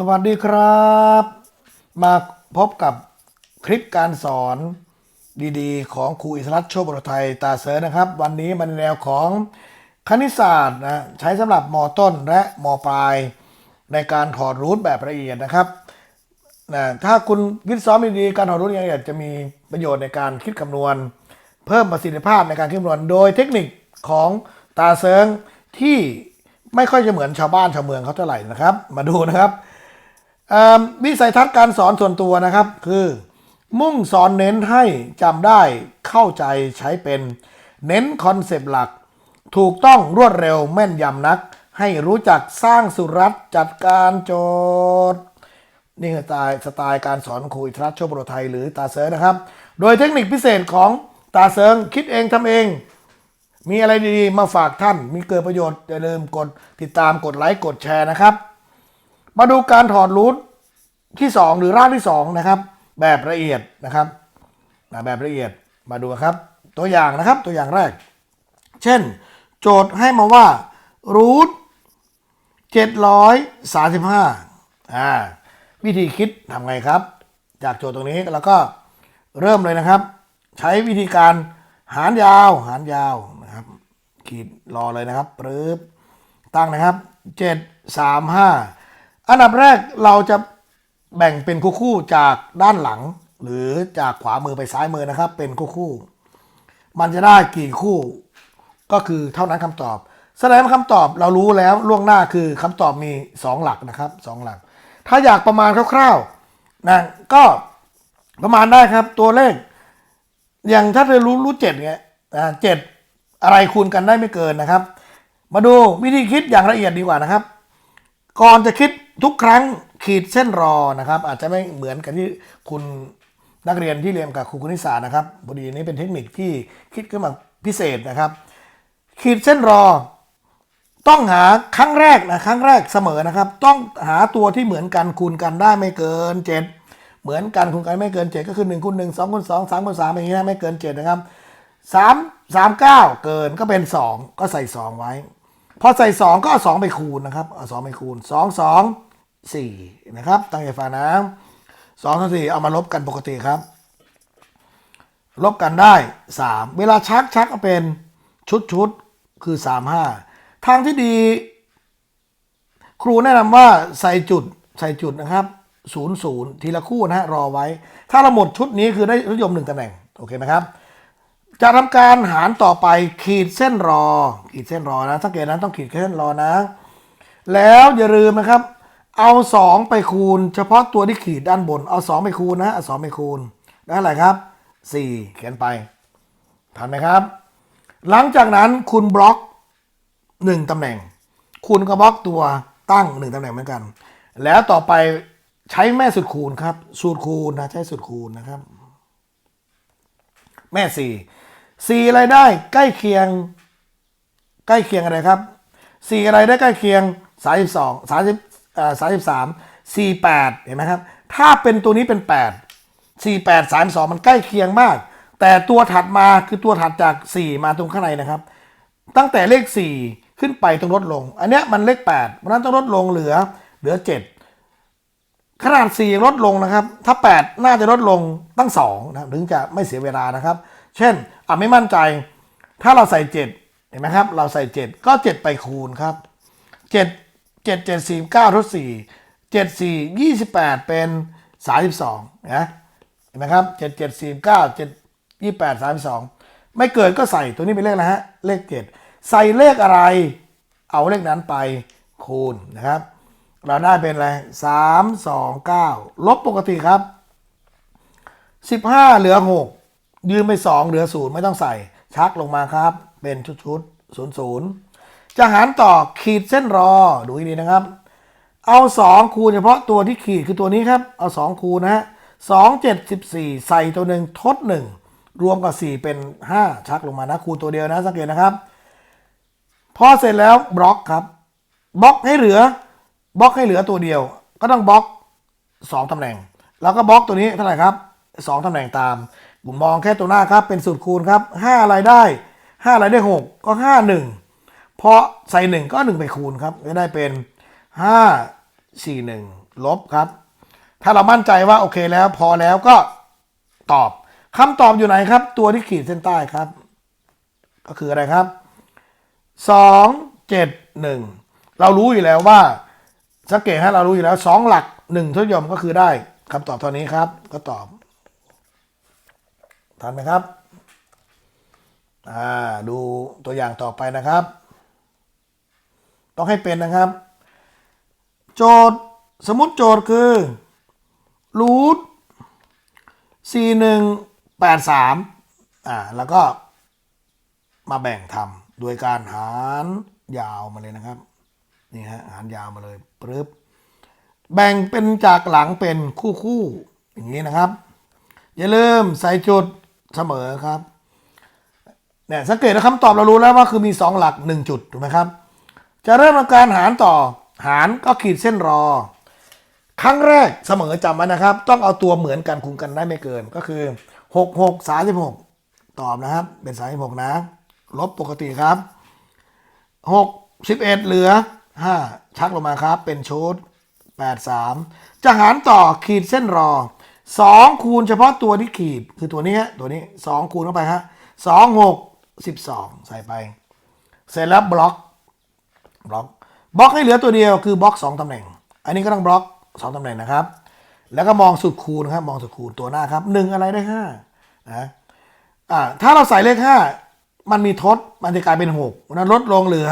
สวัสดีครับ มาพบกับคลิปการสอนดีๆ ของครูอิสรัตโชคบรไทยตาเสอนะครับ วันนี้มันแนวของคณิตศาสตร์นะใช้สำหรับมต้นและมปลาย ในการถอดรูทแบบละเอียดนะครับนะถ้าคุณวิทย์ซ้อมดีๆการถอดรูทละเอียดจะมีประโยชน์ในการคิดคำนวณ เพิ่มประสิทธิภาพในการคิดคำนวณ โดยเทคนิคของตาเซิงที่ไม่ค่อยจะเหมือนชาวบ้านชาวเมืองเขาเท่าไหร่นะครับ มาดูนะครับ วิสัยทัศน์การสอนส่วนตัวนะครับคือ มุ่งสอนเน้นให้จำได้เข้าใจใช้เป็น เน้นคอนเซปต์หลัก ถูกต้องรวดเร็วแม่นยำนัก ให้รู้จักสร้างสุรัตน์จัดการโจทย์ นี่คือสไตล์สไตล์การสอนครูอิทรัตน์โชคบรไทยหรือตาเซิร์นะครับ โดยเทคนิคพิเศษของตาเซิงคิดเองทำเอง มีอะไรดีๆมาฝากท่าน มีเกิดประโยชน์อย่าลืมกดติดตามกดไลค์กดแชร์นะครับ มาดูการถอดรูทที่ 2 หรือร่างที่2นะครับ แบบละเอียดนะครับแบบละเอียดมาดูครับ ตัวอย่างนะครับตัวอย่างแรก เช่น โจทย์ให้มาว่ารูท735อ่าวิธีคิดทำไงครับ จากโจทย์ตรงนี้แล้วก็เริ่มเลยนะครับ ใช้วิธีการหารยาวหารยาวนะครับ ขีดรอเลยนะครับปึ๊บตั้งนะครับ7 3 5 อันดับแรกเราจะแบ่งเป็นคู่ๆจากด้านหลัง หรือจากขวามือไปซ้ายมือนะครับ เป็นคู่ๆมันจะได้กี่คู่ ก็คือเท่านั้นคำตอบ แสดงว่าคำตอบเรารู้แล้วล่วงหน้าคือคำตอบมี 2 หลักนะครับ 2 หลัก ถ้าอยากประมาณคร่าวๆนะก็ประมาณได้ครับตัวเลข อย่างถ้าเธอรู้รู้เจ็ดไงเจ็ดอะไรคูณกันได้ไม่เกินนะครับ มาดูวิธีคิดอย่างละเอียดดีกว่านะครับ ก่อนจะคิดทุกครั้งขีดเส้นรอนะครับ อาจจะไม่เหมือนกันที่คุณนักเรียนที่เรียนกับครูคณิตศาสตร์นะครับพอดีนี้เป็นเทคนิคที่คิดขึ้นมาพิเศษนะครับ ขีดเส้นรอ ต้องหาครั้งแรกนะครั้งแรกเสมอนะครับ ต้องหาตัวที่เหมือนกันคูณกันได้ไม่เกินเจ็ดเหมือนกันคูณกันไม่เกินเจ็ดก็คือหนึ่งคูณหนึ่งสองคูณสองสามคูณสามอย่างเงี้ยไม่เกินเจ็ดนะครับสามสามเก้าเกินก็เป็นสองก็ใส่สองไว้ พอใส่สองก็เอาสองไปคูณนะครับเอาสองไปคูณสองสองสี่นะครับ ตั้งใจฟังนะสองสี่เอามาลบกันปกติครับ ลบกันได้สามเวลาชักชักก็เป็นชุดชุดคือสามห้าทางที่ดี ครูแนะนำว่าใส่จุดใส่จุดนะครับศูนย์ศูนย์ทีละคู่นะฮะรอไว้ ถ้าเราหมดชุดนี้คือได้รยมหนึ่งตำแหน่ง โอเคไหมครับ จะทำการหารต่อไปขีดเส้นรอ ขีดเส้นรอนะ สังเกตนะต้องขีดเส้นรอนะ แล้วอย่าลืมนะครับ เอาสองไปคูณ เฉพาะตัวที่ขีดด้านบน เอาสองไปคูณนะเอาสองไปคูณได้อะไรครับสี่เขียนไปทันไหมครับ หลังจากนั้นคุณบล็อกหนึ่งตำแหน่ง คุณก็บล็อกตัวตั้งหนึ่งตำแหน่งเหมือนกัน แล้วต่อไปใช้แม่สุดคูณครับ สูตรคูณนะใช้สูตรคูณนะครับ แม่สี่ สี่อะไรได้ใกล้เคียง ใกล้เคียงอะไรครับสี่อะไรได้ใกล้เคียงสามสิบสองสามสิบสามสิบสามสี่แปดเห็นไหมครับ ถ้าเป็นตัวนี้เป็นแปดสี่แปดสามสองมันใกล้เคียงมาก แต่ตัวถัดมาคือตัวถัดจากสี่มาตรงข้างในนะครับ ตั้งแต่เลขสี่ขึ้นไปต้องลดลง อันเนี้ยมันเลขแปดเพราะนั้นต้องลดลงเหลือเหลือเจ็ดขนาด 4 ลดลงนะครับ ถ้า 8 น่าจะลดลงตั้ง2นะถึงจะไม่เสียเวลานะครับ เช่นอะไม่มั่นใจ ถ้าเราใส่7เห็นไหมครับ เราใส่7ก็7ไปคูณครับ7 7 7 4 9ทด4 7 4 28เป็น32นะเห็นไหมครับ7 7 4 9 7 28 32ไม่เกินก็ใส่ตัวนี้เป็นเลขนะฮะเลข7ใส่เลขอะไร เอาเลขนั้นไปคูณนะครับ เราได้เป็นอะไรสามสองเก้าลบปกติครับสิบห้าเหลือหก ยืนไปสองเหลือศูนย์ไม่ต้องใส่ ชักลงมาครับ เป็นชุดชุดศูนย์ศูนย์จะหารต่อขีดเส้นรอดูให้ดีนะครับ เอาสองคูณเฉพาะตัวที่ขีดคือตัวนี้ครับ เอาสองคูณนะฮะสองเจ็ดสิบสี่ใส่ตัวหนึ่งทดหนึ่งรวมกับสี่เป็นห้าชักลงมานะคูณตัวเดียวนะสังเกตนะครับ พอเสร็จแล้วบล็อกครับบล็อกให้เหลือบล็อกให้เหลือตัวเดียว ก็ต้องบล็อกสองตำแหน่ง แล้วก็บล็อกตัวนี้เท่าไหร่ครับสองตำแหน่งตาม ผมมองแค่ตัวหน้าครับเป็นสูตรคูณครับห้าอะไรได้ห้าอะไรได้หกก็ห้าหนึ่งพอใส่หนึ่งก็หนึ่งไปคูณครับก็ได้เป็นห้าสี่หนึ่งลบครับ ถ้าเรามั่นใจว่าโอเคแล้วพอแล้วก็ตอบคำตอบอยู่ไหนครับ ตัวที่ขีดเส้นใต้ครับ ก็คืออะไรครับสองเจ็ดหนึ่งเรารู้อยู่แล้วว่า สังเกตให้เรารู้อยู่แล้วสองหลักหนึ่งทศยมก็คือได้คำตอบเท่านี้ครับ ก็ตอบ ทันไหมครับอ่าดูตัวอย่างต่อไปนะครับ ต้องให้เป็นนะครับ โจทย์สมมติโจทย์คือรูทสี่หนึ่งแปดสามอ่าแล้วก็มาแบ่งทำโดยการหารยาวมาเลยนะครับนี่ฮะหารยาวมาเลยปึ๊บแบ่งเป็นจากหลังเป็นคู่คู่ๆอย่างนี้นะครับ อย่าลืมใส่จุด เสมอครับเนี่ยสังเกตนะคำตอบเรารู้แล้วว่าคือมี 2 หลัก 1 จุดถูกไหมครับ จะเริ่มทำการหารต่อ หารก็ขีดเส้นรอ ครั้งแรกเสมอจำไว้นะครับ ต้องเอาตัวเหมือนกันคูณกันได้ไม่เกินก็คือ 6 6 36 ตอบนะครับ เป็น 36 นะ ลบปกติครับ 6 11 เหลือ 5 ชักลงมาครับ เป็นชุด 83 จะหารต่อขีดเส้นรอ 2คูณเฉพาะตัวที่ขีดคือตัวนี้ฮะตัวนี้2คูณเข้าไปฮะ2 6 12ใส่ไป เสร็จแล้วบล็อกบล็อกบล็อกให้เหลือตัวเดียวคือบล็อก2ตำแหน่ง อันนี้ก็ต้องบล็อก2ตำแหน่งนะครับ แล้วก็มองสุดคูณครับมองสุดคูณตัวหน้าครับ1อะไรได้5นะอ่าถ้าเราใส่เลข5มันมีทดมันจะกลายเป็น6นั้นลดลงเหลือ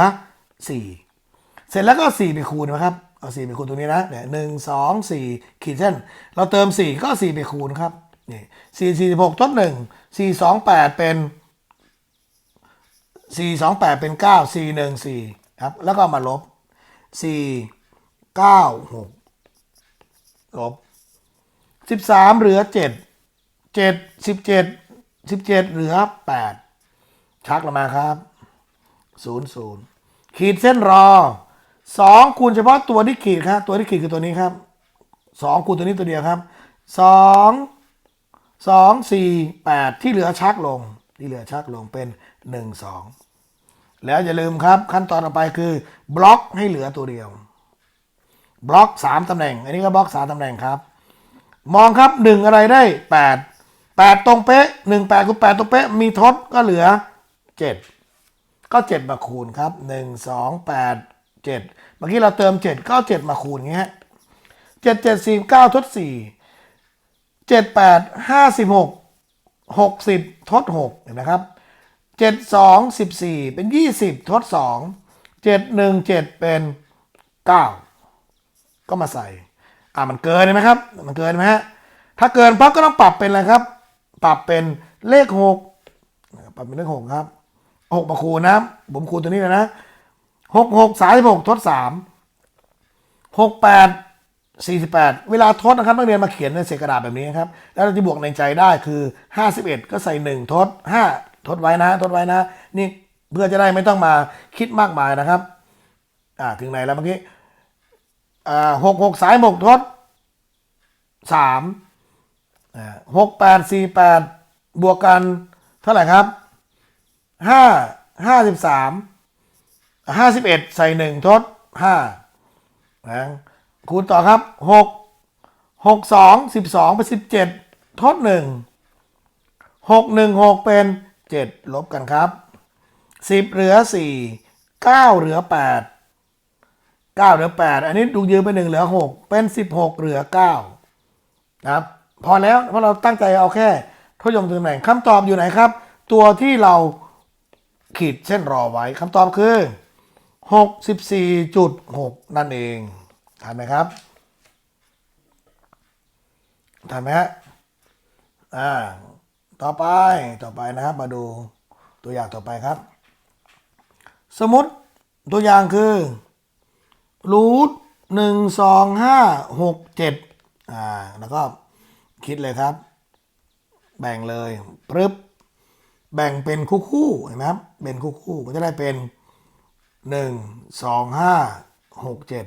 4เสร็จแล้วก็4ไปคูณนะครับ เอา4ไปคูณตรงนี้นะเนี่ยหนึ่งสองสี่ขีดเส้น เราเติม 4 ก็ 4 ไปคูณครับนี่สี่สี่สิบหกทดหนึ่งสี่สองแปดเป็นสี่สองแปดเป็นเก้าสี่หนึ่งสี่ครับแล้วก็มาลบสี่เก้าหกลบสิบสามเหลือเจ็ดเจ็ดสิบเจ็ดสิบเจ็ดเหลือแปดชักลงมาครับศูนย์ศูนย์ขีดเส้นรอ สองคูณเฉพาะตัวที่ขีดครับ ตัวที่ขีดคือตัวนี้ครับสองคูณตัวนี้ตัวเดียวครับสองสองสี่แปดที่เหลือชักลง ที่เหลือชักลงเป็นหนึ่งสองแล้วอย่าลืมครับ ขั้นตอนต่อไปคือบล็อกให้เหลือตัวเดียว บล็อกสามตำแหน่ง อันนี้ก็บล็อกสามตำแหน่งครับ มองครับหนึ่งอะไรได้แปดแปดตรงเป๊ะหนึ่งแปดคูณแปดตรงเป๊ะมีทดก็เหลือเจ็ดก็เจ็ดมาคูณครับหนึ่งสองแปด เจ็ดเมื่อกี้เราเติมเจ็ดก็เจ็ดมาคูณเงี้ยเจ็ดเจ็ดสี่เก้าทดสี่เจ็ดแปดห้าสิบหกหกสิบทดหกเห็นไหมครับเจ็ดสองสิบสี่เป็นยี่สิบทดสองเจ็ดหนึ่งเจ็ดเป็นเก้าก็มาใส่ อ่ามันเกินไหมครับ มันเกินไหมฮะถ้าเกินปั๊บก็ต้องปรับเป็นอะไรครับ ปรับเป็นเลขหกปรับเป็นเลขหกครับหกมาคูณนะผมคูณตัวนี้เลยนะ หกหกสามสิบหกทดสามหกแปดสี่สิบแปดเวลาทดนะครับนักเรียนมาเขียนในเศษกระดาษแบบนี้ครับ แล้วเราจะบวกในใจได้คือห้าสิบเอ็ดก็ใส่หนึ่งทดห้าทดไว้นะ ทดไว้นะ นี่เพื่อจะได้ไม่ต้องมาคิดมากมายนะครับ อ่าถึงไหนแล้วเมื่อกี้อ่าหกหกสายหกทดสามอ่าหกแปดสี่แปดบวกกันเท่าไหร่ครับห้าห้าสิบสาม ห้าสิบเอ็ดใส่หนึ่งทดห้านะคูณต่อครับหกหกสองสิบสองเป็นสิบเจ็ดทดหนึ่งหกหนึ่งหกเป็นเจ็ดลบกันครับสิบเหลือสี่เก้าเหลือแปดเก้าเหลือแปดอันนี้ดูยืมไปหนึ่งเหลือหกเป็นสิบหกเหลือเก้านะครับพอแล้วเพราะเราตั้งใจเอาแค่ทศนิยมตำแหน่งคำตอบอยู่ไหนครับ ตัวที่เราขีดเส้นรอไว้คำตอบคือ หกสิบสี่จุดหกนั่นเองทันไหมครับทันไหมฮะอ่าต่อไปต่อไปนะครับมาดูตัวอย่างต่อไปครับ สมมติตัวอย่างคือรูทหนึ่งสองห้าหกเจ็ดอ่าแล้วก็คิดเลยครับ แบ่งเลยปึ๊บแบ่งเป็นคู่คู่เห็นไหมครับเป็นคู่คู่ก็จะได้เป็น หนึ่งสองห้าหกเจ็ด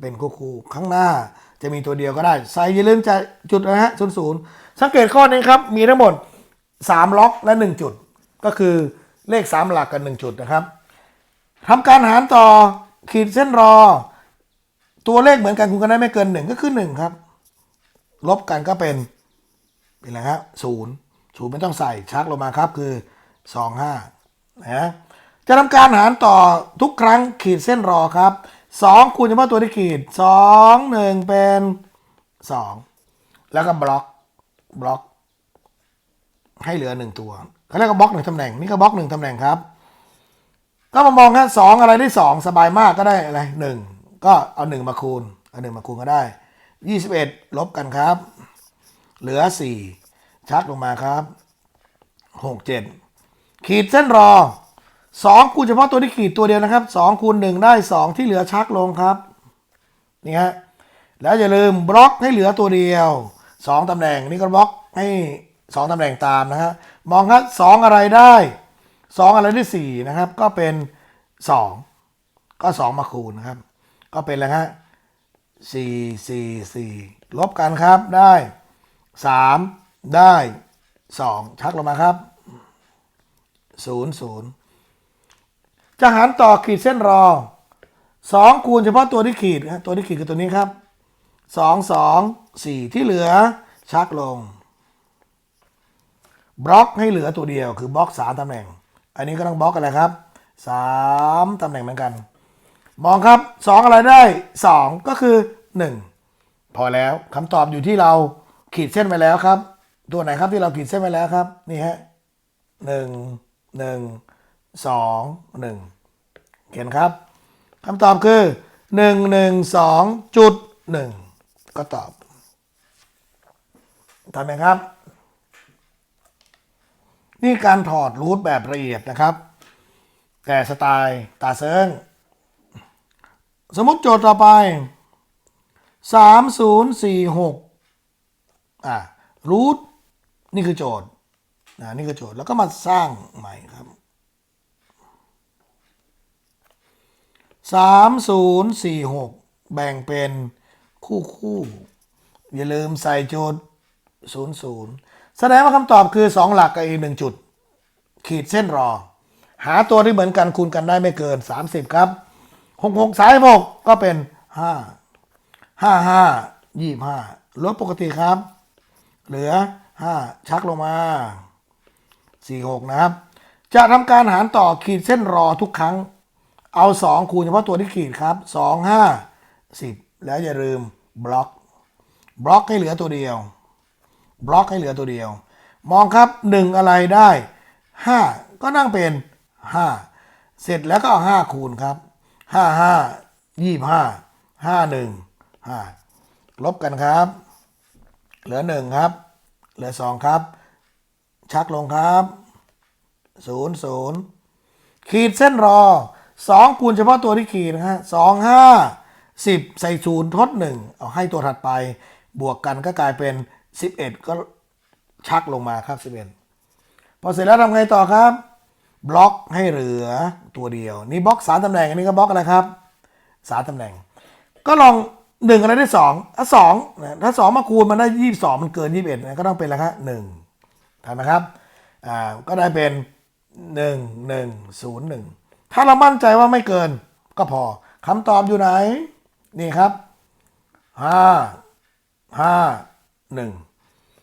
เป็นคู่คู่ข้างหน้าจะมีตัวเดียวก็ได้ใส่อย่าลืมจะจุดนะฮะศูนย์ศูนย์สังเกตข้อนี้ครับ มีทั้งหมด3ล็อกและ1จุด ก็คือเลข3หลักกับ1จุดนะครับทำการหารต่อขีดเส้นรอ ตัวเลขเหมือนกันคูณกันได้ไม่เกินหนึ่งก็คือหนึ่งครับ ลบกันก็เป็นเป็นอะไรครับศูนย์ศูนย์ไม่ต้องใส่ชักลงมาครับคือสองห้านะ จะทำการหารต่อทุกครั้งขีดเส้นรอครับสองคูณเฉพาะตัวที่ขีดสองหนึ่งเป็นสองแล้วก็บล็อกบล็อก ให้เหลือหนึ่งตัวเขาเรียกว่าบล็อกหนึ่งตำแหน่งนี่ก็บล็อกหนึ่งตำแหน่งครับ ก็มามองคับสองอะไรได้สองสบายมากก็ได้อะไรหนึ่งก็เอาหนึ่งมาคูณเอาหนึ่งมาคูณก็ได้ยี่สิบเอ็ดลบกันครับ เหลือสี่ชักลงมาครับหกเจ็ดขีดเส้นรอ สองคูณเฉพาะตัวที่ขีดตัวเดียวนะครับสองคูณหนึ่งได้สองที่เหลือชักลงครับนี่ฮะแล้วอย่าลืมบล็อกให้เหลือตัวเดียวสองตำแหน่งนี่ก็บล็อกให้สองตำแหน่งตามนะฮะมองครับสองอะไรได้สองอะไรได้สี่นะครับ ก็เป็นสองก็สองมาคูณนะครับ ก็เป็นอะไรฮะสี่สี่สี่ลบกันครับได้สามได้สองชักลงมาครับศูนย์ศูนย์ จะหารต่อขีดเส้นรอสองคูณเฉพาะตัวที่ขีดนะตัวที่ขีดคือตัวนี้ครับสองสองสี่ที่เหลือชักลง บล็อกให้เหลือตัวเดียว คือบล็อกสามตำแหน่ง อันนี้ก็ต้องบล็อกอะไรครับสามตำแหน่งเหมือนกัน มองครับสองอะไรได้สองก็คือหนึ่งพอแล้วคำตอบอยู่ที่เราขีดเส้นไว้แล้วครับ ตัวไหนครับที่เราขีดเส้นไว้แล้วครับ นี่ฮะหนึ่งหนึ่ง สองหนึ่งเขียนครับคำตอบคือหนึ่งหนึ่งสองจุดหนึ่งก็ตอบทำไหมครับ นี่การถอดรูทแบบละเอียดนะครับ แต่สไตล์ตาเซิง สมมติโจทย์ต่อไป 3046อะรูทนี่คือโจทย์นะนี่คือโจทย์แล้วก็มาสร้างใหม่ครับ 3046 แบ่งเป็นคู่คู่ อย่าลืมใส่จทย์00 แสดงว่าคำตอบคือ 2 หลักกับอีกหนึ่งจุด ขีดเส้นรอ หาตัวที่เหมือนกันคูณกันได้ไม่เกิน 30 ครับ 66 สาย 6 ก็เป็น 5 55 25 ลดปกติครับ เหลือ 5 ชักลงมา 46 นะครับ จะทำการหารต่อขีดเส้นรอทุกครั้ง เอา 2 คูณเฉพาะตัวที่ขีดครับ 2 5 10 แล้วอย่าลืมบล็อก บล็อกให้เหลือตัวเดียว บล็อกให้เหลือตัวเดียว มองครับ 1 อะไรได้ 5 ก็นั่งเป็น 5 เสร็จแล้วก็เอา5คูณครับ 5 5 25 5 1 5 ลบกันครับ เหลือ 1 ครับ เหลือ 2 ครับ ชักลงครับ 0 0 ขีดเส้นรอ 2คูณเฉพาะตัวที่ขีดนะฮะ2 5 10ใส่ศูนย์ทด1เอาให้ตัวถัดไป บวกกันก็กลายเป็น 11 ก็ชักลงมาครับ 11 พอเสร็จแล้วทำไงต่อครับ บล็อกให้เหลือตัวเดียว นี่บล็อกสามตำแหน่ง อันนี้ก็บล็อกอะไรครับสามตำแหน่ง ก็ลองหนึ่งอะไรได้สองถ้าสองถ้าสองมาคูณมันได้ยี่สิบสองมันเกินยี่สิบเอ็ดก็ต้องเป็นอะไรครับหนึ่งถูกไหมครับอ่าก็ได้เป็นหนึ่งหนึ่งศูนย์หนึ่ง ถ้าเรามั่นใจว่าไม่เกิน ก็พอคำตอบอยู่ไหน นี่ครับห้าห้าหนึ่ง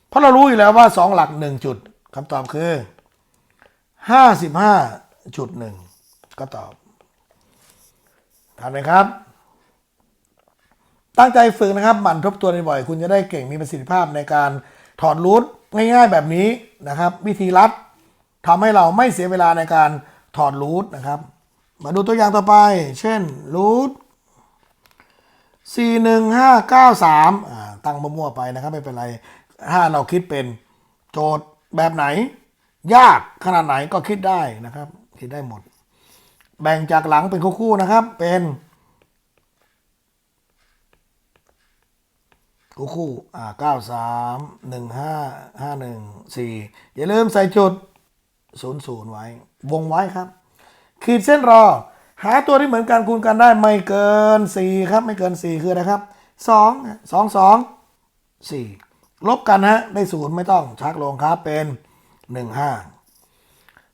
เพราะเรารู้อยู่แล้วว่าสองหลักหนึ่งจุดคำตอบคือห้าสิบห้าจุดหนึ่งก็ตอบทันไหมครับ ตั้งใจฝึกนะครับหมั่นทบทวนบ่อยๆคุณจะได้เก่งมีประสิทธิภาพในการถอดรูทง่ายๆแบบนี้นะครับ วิธีรัดทำให้เราไม่เสียเวลาในการถอดรูทนะครับ มาดูตัวอย่างต่อไป เช่นรูทสี่หนึ่งห้าเก้าสามตั้งมั่วๆไปนะครับ ไม่เป็นไร ถ้าเราคิดเป็นโจทย์แบบไหน ยากขนาดไหนก็คิดได้นะครับ คิดได้หมด แบ่งจากหลังเป็นคู่ๆนะครับ เป็นคู่ๆอ่าเก้าสามหนึ่งห้าห้าหนึ่งสี่อย่าลืมใส่จุดศูนย์ศูนย์ไว้ วงไว้ครับ ขีดเส้นรอ หาตัวที่เหมือนกันคูณกันได้ไม่เกินสี่ครับ ไม่เกินสี่คืออะไรครับสองสองสองสี่ลบกันฮะได้ศูนย์ไม่ต้องชักลงครับเป็นหนึ่งห้า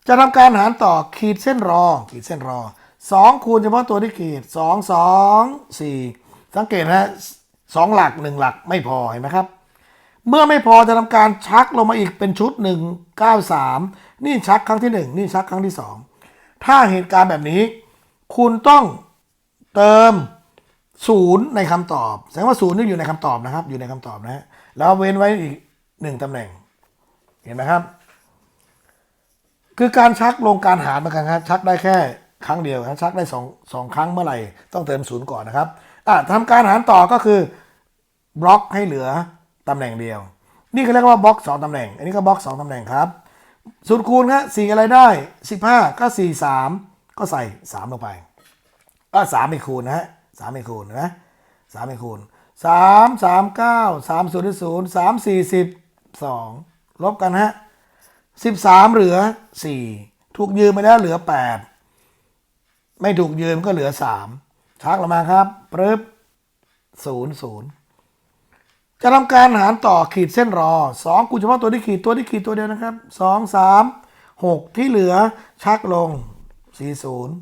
จะทำการหารต่อขีดเส้นรอ ขีดเส้นรอ 2 คูณเฉพาะตัวที่ขีด 2 2 4 สังเกตนะสองหลักหนึ่งหลักไม่พอเห็นไหมครับเมื่อไม่พอจะทำการชักลงมาอีกเป็นชุดหนึ่งเก้าสามนี่ชักครั้งที่หนึ่งนี่ชักครั้งที่สอง ถ้าเหตุการณ์แบบนี้ คุณต้องเติมศูนย์ในคำตอบ แสดงว่าศูนย์นี่อยู่ในคำตอบนะครับ อยู่ในคำตอบนะฮะแล้วเว้นไว้อีกหนึ่งตำแหน่ง เห็นไหมครับ คือการชักลงการหารเหมือนกันครับชักได้แค่ครั้งเดียวนะชักได้สองสองครั้งเมื่อไหร่ ต้องเติมศูนย์ก่อนนะครับอะทำการหารต่อก็คือบล็อกให้เหลือตำแหน่งเดียว นี่เขาเรียกว่าบล็อกสองตำแหน่ง อันนี้ก็บล็อกสองตำแหน่งครับ สูตรคูณครับสี่อะไรได้สิบห้าก็สี่สามก็ใส่สามลงไป ก็สามไปคูณนะฮะสามไปคูณนะสามไปคูณสามสามเก้าสามศูนย์ศูนย์สามสี่สิบสองลบกันฮะสิบสามเหลือสี่ถูกยืมไปแล้วเหลือแปดไม่ถูกยืมก็เหลือสามชักลงมาครับปึ๊บศูนย์ศูนย์ จะทำการหารต่อขีดเส้นรอสองคูเฉพาะตัวที่ขีดตัวที่ขีดตัวเดียวนะครับสองสามหกที่เหลือชักลงสี่ศูนย์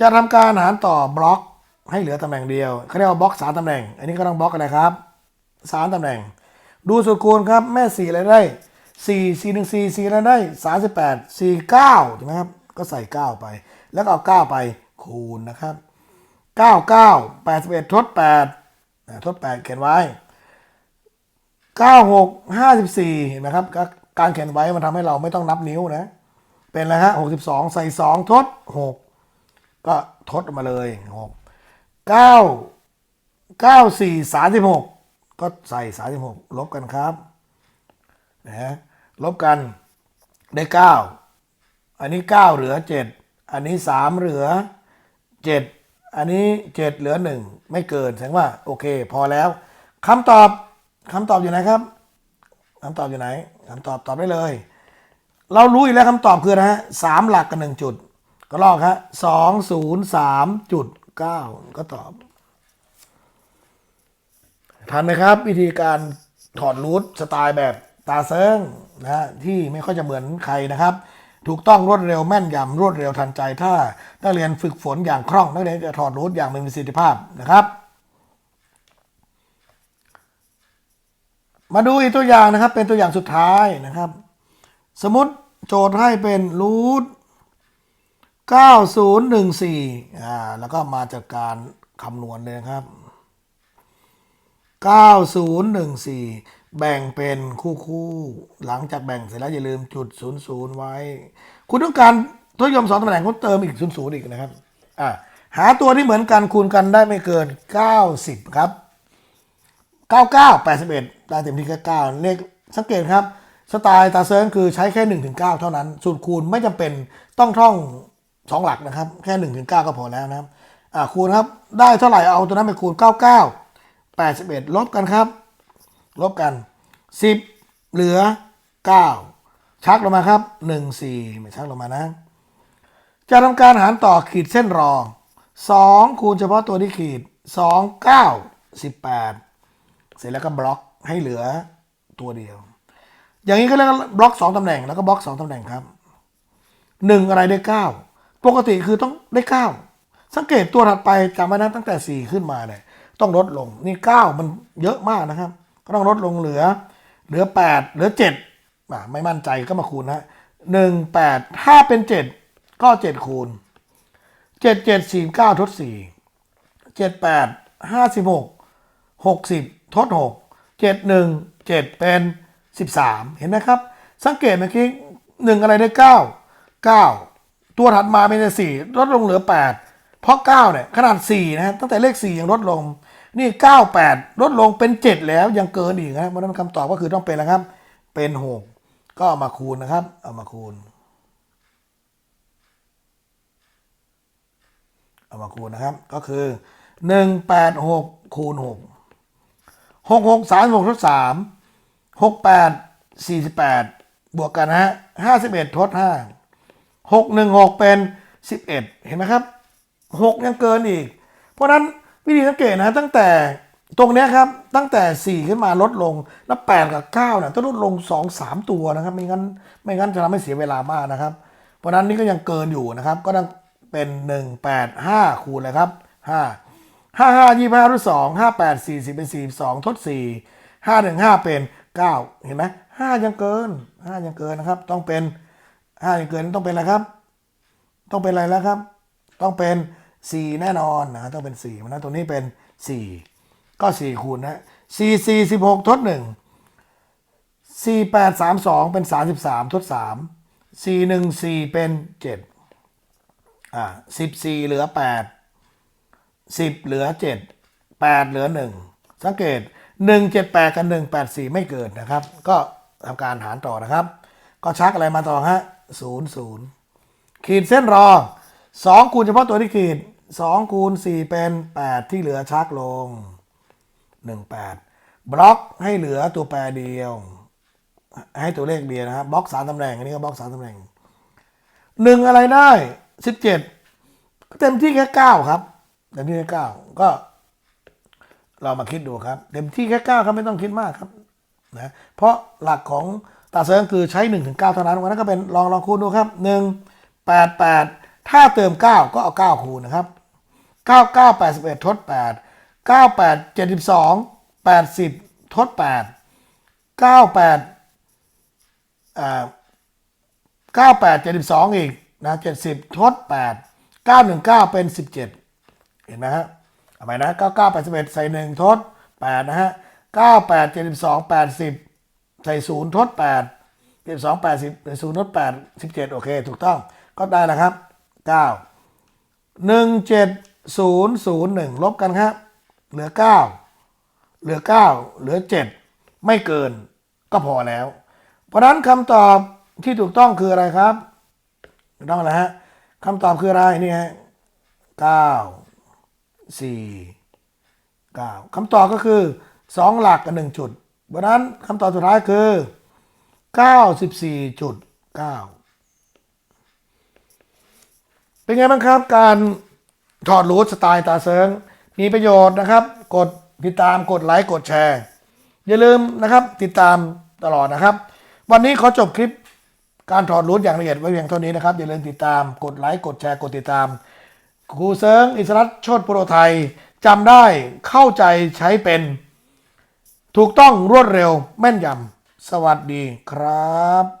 จะทำการหารต่อบล็อกให้เหลือตำแหน่งเดียวเขาเรียกว่าบล็อกสามตำแหน่ง อันนี้ก็ต้องบล็อกอะไรครับสามตำแหน่ง ดูสูตรคูณครับแม่สี่อะไรได้สี่สี่หนึ่งสี่สี่อะไรได้สามสิบแปดสี่เก้าถูกไหมครับ ก็ใส่เก้าไป แล้วก็เอาเก้าไปคูณนะครับเก้าเก้าแปดสิบเอ็ดทดแปด ทดแปดเขียนไว้เก้าหกห้าสิบสี่เห็นไหมครับก็การเขียนไว้มันทำให้เราไม่ต้องนับนิ้วนะ เป็นอะไรฮะหกสิบสองใส่สองทดหกก็ทดออกมาเลยหกเก้าเก้าสี่สามสิบหกก็ใส่สามสิบหกลบกันครับนะฮะลบกันได้เก้าอันนี้เก้าเหลือเจ็ดอันนี้สามเหลือเจ็ด อันนี้เจ็ดเหลือหนึ่งไม่เกินแสดงว่าโอเค พอแล้วคำตอบคำตอบอยู่ไหนครับคำตอบอยู่ไหนคำตอบตอบได้เลย เรารู้อยู่แล้วคำตอบคืออะฮะสามหลักกับหนึ่งจุด ก็ลอกฮะสองศูนย์สามจุดเก้าก็ตอบทันไหมครับ วิธีการถอดรูทสไตล์แบบตาเซิงนะฮะที่ไม่ค่อยจะเหมือนใครนะครับ ถูกต้องรวดเร็วแม่นยำรวดเร็วทันใจถ้า นักเรียนฝึกฝนอย่างคล่อง นักเรียนจะถอดรูทอย่างมีประสิทธิภาพนะครับ มาดูอีกตัวอย่างนะครับ เป็นตัวอย่างสุดท้ายนะครับ สมมติโจทย์ให้เป็นรูท9014อ่าแล้วก็มาจากการคำนวณเลยนะครับ 9014 แบ่งเป็นคู่คู่ หลังจากแบ่งเสร็จแล้วอย่าลืมจุด 00 ไว้ คุณต้องการ ทศนิยมสองตำแหน่งคุณเติมอีก00อีกนะครับอ่าหาตัวที่เหมือนกันคูณกันได้ไม่เกิน 90 ครับ 99 81 ได้เต็มที่แค่9เลขสังเกตครับ สไตล์ตาเซิร์นคือใช้แค่1ถึง9เท่านั้น สูตรคูณไม่จำเป็นต้องท่อง 2 หลักนะครับ แค่1ถึง9ก็พอแล้วนะครับอ่าคูณครับ ได้เท่าไหร่เอาตัวนั้นไปคูณ 99 81 ลบกันครับ ลบกัน 10 เหลือ 9 ชักลงมาครับ 1 4 ไม่ชักลงมานะ จะทำการหารต่อขีดเส้นรอง 2 คูณเฉพาะตัวที่ขีด 2 9 18 เสร็จแล้วก็บล็อกให้เหลือตัวเดียว อย่างนี้ก็เรียกบล็อก 2ตำแหน่งแล้วก็บล็อก 2ตำแหน่งครับ 1 อะไรได้ 9 ปกติคือต้องได้ 9 สังเกตตัวถัดไปจำไว้นะตั้งแต่ 4 ขึ้นมาเนี่ยต้องลดลงนี่ 9 มันเยอะมากนะครับ ก็ต้องลดลงเหลือ เหลือ 8 เหลือ7อะไม่มั่นใจก็มาคูณนะหนึ่งแปดถ้าเป็น 7 ก็7คูณ7 7 4 9ทด4 7 8 56 60ทด6 7 1 7เป็น13เห็นไหมครับ สังเกตเมื่อกี้1อะไรได้9 9ตัวถัดมาเป็น4ลดลงเหลือ8เพราะ9เนี่ยขนาด4นะฮะตั้งแต่เลข4ยังลดลง นี่9 8ลดลงเป็น7แล้วยังเกินอีกนะเพราะนั้นคำตอบก็คือต้องเป็นนะครับ เป็น6ก็เอามาคูณนะครับ เอามาคูณ เอามาคูณนะครับ ก็คือ186คูณ6 6 6 3 6ทด3 6 8 48บวกกันนะฮะ51ทด5 6 1 6เป็น11เห็นไหมครับ6ยังเกินอีก เพราะนั้นวิธีสังเกตนะตั้งแต่ตรงนี้ครับ ตั้งแต่ 4 ขึ้นมาลดลง แล้ว 8 กับ9เนี่ยต้องลดลง 2 3 ตัวนะครับ ไม่งั้นไม่งั้นจะทำให้เสียเวลามากนะครับ เพราะฉะนั้นนี่ก็ยังเกินอยู่นะครับ ก็ต้อง เป็น 1 8 5 คูณเลยครับ5ห้าห้ายี่ห้ารูทสองห้าแปดสี่สิบเป็นสี่สองทดสี่ห้าหนึ่งห้าเป็นเก้าเห็นไหมห้ายังเกินห้ายังเกินนะครับ ต้องเป็นห้ายังเกินต้องเป็นอะไรครับ ต้องเป็นอะไรแล้วครับ ต้องเป็นสี่แน่นอนนะ ต้องเป็นสี่มันนะตัวนี้เป็นสี่ก็สี่คูณนะสี่สี่สิบหกทดหนึ่งสี่แปดสามสองเป็นสามสิบสามทดสามสี่หนึ่งสี่เป็นเจ็ด อ่าสิบสี่เหลือแปดสิบเหลือเจ็ดแปดเหลือหนึ่งสังเกตหนึ่งเจ็ดแปดกับหนึ่งแปดสี่ไม่เกิดนะครับ ก็ทำการหารต่อนะครับ ก็ชักอะไรมาต่อฮะศูนย์ศูนย์ขีดเส้นรอสองคูณเฉพาะตัวที่ขีดสองคูณสี่เป็นแปดที่เหลือชักลงหนึ่งแปดบล็อกให้เหลือตัวแปรเดียว ให้ตัวเลขเดียวนะครับบล็อกสามตำแหน่งอันนี้ก็บล็อกสามตำแหน่งหนึ่งอะไรได้ สิบเจ็ดเต็มที่แค่เก้าครับเต็มที่แค่เก้าก็ เรามาคิดดูครับ เต็มที่แค่เก้าครับไม่ต้องคิดมากครับนะเพราะหลักของตาเซิงคือใช้1นถึงเเท่านั้นวันนั้นก็เป็นลองลองคูณดูครับ 1 8 8 ถ้าเติม 9 ก็เอา 9 คูณนะครับ 9 9 81 ทด 8 9 8 72 80 ทด 8 98อ่า98 72 อีก นะ70ทด8 919เป็น17เห็นไหมฮะเอาไปนะ99 81ใส่1ทด8นะฮะ98 72 80ใส่0ทด8 72 80ใส่0ทด8 17โอเค ถูกต้องก็ได้แล้วครับ9 1 7 0 0 1ลบกันครับ เหลือ9เหลือ9เหลือ7ไม่เกินก็พอแล้ว เพราะนั้นคำตอบที่ถูกต้องคืออะไรครับ ถูกต้องแล้วฮะคำตอบคืออะไรนี่ฮะเก้าสี่เก้าคำตอบก็คือสองหลักกับหนึ่งจุดเพราะนั้นคำตอบสุดท้ายคือเก้าสิบสี่จุดเก้าเป็นไงบ้างครับการถอดรูทสไตล์ตาเซิงมีประโยชน์นะครับ กดติดตามกดไลค์กดแชร์ อย่าลืมนะครับติดตามตลอดนะครับ วันนี้ขอจบคลิป การถอดรูทอย่างละเอียดไว้เพียงเท่านี้นะครับ อย่าลืมติดตามกดไลค์กดแชร์กดติดตามครูเซิงอิสรัตโชตโปรไทยจำได้เข้าใจใช้เป็น ถูกต้องรวดเร็วแม่นยำสวัสดีครับ